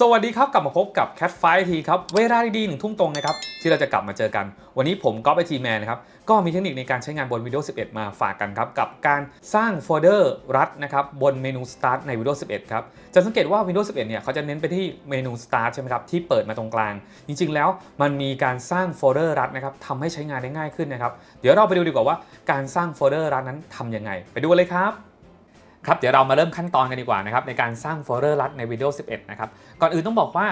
สวัสดีครับ กลับมาพบกับ Cat 5ทีครับ เวลาดีๆหนึ่งทุ่มตรงนะครับ ที่เราจะกลับมาเจอกัน วันนี้ผมก๊อฟไอทีแมนนะครับ ก็มีเทคนิคในการใช้งานบน Windows 11 มาฝากกันครับ กับการสร้างโฟลเดอร์รัดนะครับ บนเมนู Start ใน Windows 11 ครับ จะสังเกตว่า Windows 11 เนี่ยเขาจะเน้นไปที่เมนู Start ใช่ไหมครับ ที่เปิดมาตรงกลาง จริงๆแล้วมันมีการสร้างโฟลเดอร์รัดนะครับทำให้ใช้งานได้ง่ายขึ้นนะครับเดี๋ยวเราไปดูดีกว่าว่าการสร้างโฟลเดอร์รัดนั้นทำยังไง ไปดูเลยครับ ครับเดี๋ยวเรามาเริ่มขั้นตอนกันดีกว่านะครับในการสร้างโฟลเดอร์รัดใน Windows 11 นะครับก่อนอื่นต้องบอกว่า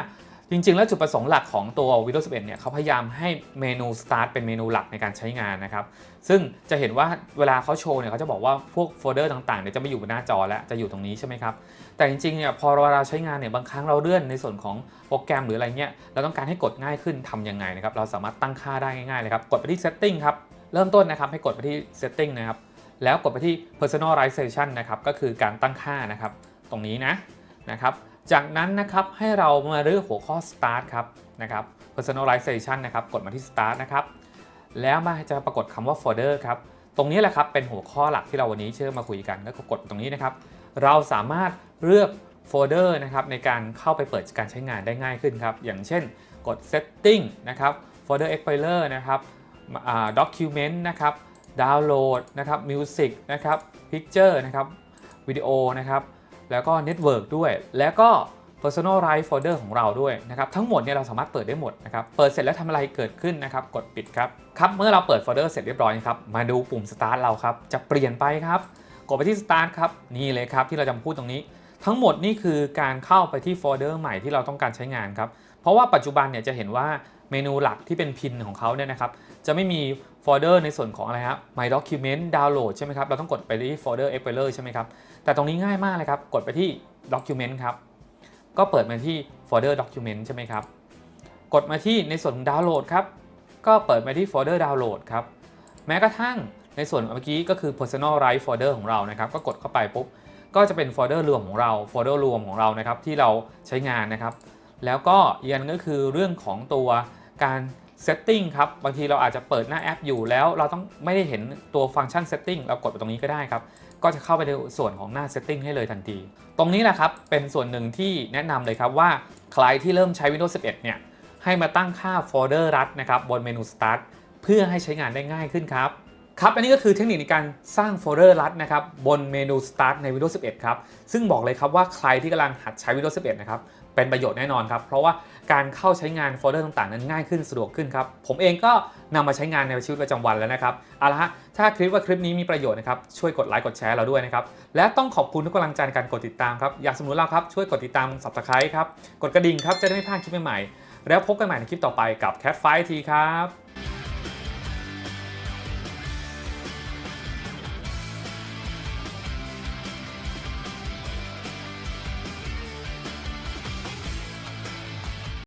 จริง ๆ แล้วจุดประสงค์หลักของตัว Windows 11 เนี่ยเขาพยายามให้เมนู Start เป็นเมนูหลักในการใช้งานนะครับ ซึ่งจะเห็นว่าเวลาเขาโชว์เนี่ยเขาจะบอกว่าพวกโฟลเดอร์ต่างๆเนี่ยจะไม่อยู่บนหน้าจอแล้วจะอยู่ตรงนี้ใช่ไหมครับ แต่จริงๆเนี่ยพอเวลาใช้งานเนี่ยบางครั้งเราเลื่อนในส่วนของโปรแกรมหรืออะไรเงี้ยเราต้องการให้กดง่ายขึ้นทำยังไงนะครับเราสามารถตั้งค่าได้ง่ายๆเลยครับกดไปที่ setting ครับเริ่มต้นนะครับให้กดไปที่ setting นะครับ แล้วกดไปที่ personalization นะครับก็คือการตั้งค่านะครับตรงนี้นะนะครับจากนั้นนะครับให้เรามาเลือกหัวข้อ start ครับนะครับ personalization นะครับกดมาที่ start นะครับแล้วมาจะปรากฏคำว่า folder ครับตรงนี้แหละครับเป็นหัวข้อหลักที่เราวันนี้เชื่อมาคุยกันก็กดตรงนี้นะครับ เราสามารถเลือกโฟลเดอร์นะครับในการเข้าไปเปิดการใช้งานได้ง่ายขึ้นครับ อย่างเช่นกด setting นะครับ folder explorer นะครับ document นะครับ ดาวน์โหลดนะครับมิวสิกนะครับพิกเจอร์นะครับวิดีโอนะครับแล้วก็เน็ตเวิร์กด้วย แล้วก็ personalize folder ของเราด้วยนะครับทั้งหมดเนี่ยเราสามารถเปิดได้หมดนะครับเปิดเสร็จแล้วทำอะไรเกิดขึ้นนะครับกดปิดครับครับเมื่อเราเปิดโฟลเดอร์เสร็จเรียบร้อยครับมาดูปุ่ม start เราครับจะเปลี่ยนไปครับกดไปที่ start ครับนี่เลยครับที่เราจะพูดตรงนี้ ทั้งหมดนี่คือการเข้าไปที่โฟลเดอร์ใหม่ที่เราต้องการใช้งานครับเพราะว่าปัจจุบันเนี่ยจะเห็นว่า เมนูหลักที่เป็นพินของเขาเนี่ยนะครับ จะไม่มีโฟลเดอร์ในส่วนของอะไรครับ My Document Download ใช่ไหมครับ เราต้องกดไปที่โฟลเดอร์ Explorer ใช่ไหมครับ แต่ตรงนี้ง่ายมากเลยครับ กดไปที่ Document ครับ ก็เปิดมาที่โฟลเดอร์ Document ใช่ไหมครับ กดมาที่ในส่วนของ Download ครับ ก็เปิดมาที่โฟลเดอร์ Download ครับ แม้กระทั่งในส่วนเมื่อกี้ก็คือ Personalize Folder ของเรานะครับ ก็กดเข้าไปปุ๊บ ก็จะเป็นโฟลเดอร์รวมของเรา โฟลเดอร์รวมของเรานะครับที่เราใช้งานนะครับ แล้วก็อีกอันก็คือเรื่องของตัว การ setting ครับบางทีเราอาจจะเปิดหน้าแอปอยู่แล้ว เราต้องไม่ได้เห็นตัวฟังก์ชัน setting เรากดไปตรงนี้ก็ได้ครับ ก็จะเข้าไปในส่วนของหน้า setting ให้เลยทันที ตรงนี้แหละครับ เป็นส่วนหนึ่งที่แนะนำเลยครับว่าใครที่เริ่มใช้ Windows 11 เนี่ย ให้มาตั้งค่าโฟลเดอร์รัดนะครับบนเมนู start เพื่อให้ใช้งานได้ง่ายขึ้นครับครับอันนี้ก็คือเทคนิคในการสร้างโฟลเดอร์รัดนะครับบนเมนู Start ใน Windows 11 ครับ ซึ่งบอกเลยครับว่าใครที่กำลังหัดใช้ Windows 11 นะครับ เป็นประโยชน์แน่นอนครับ เพราะว่าการเข้าใช้งานโฟลเดอร์ต่างๆ นั้นง่ายขึ้นสะดวกขึ้นครับ ผมเองก็นำมาใช้งานในชีวิตประจำวันแล้วนะครับเอาละฮะถ้าคลิปว่าคลิปนี้มีประโยชน์นะครับช่วยกดไลค์กดแชร์เราด้วยนะครับ และต้องขอบคุณทุกกำลังใจในการกดติดตามครับอยากสนับสนุนเราครับช่วยกดติดตาม s u b สไคร b e ครับกดกระดิ่งครับจะได้ไม่พลาดคลิปใหม่ๆแล้วพบกันใหม่ในคลิปต่อไปกับ Cat 5ทีครับ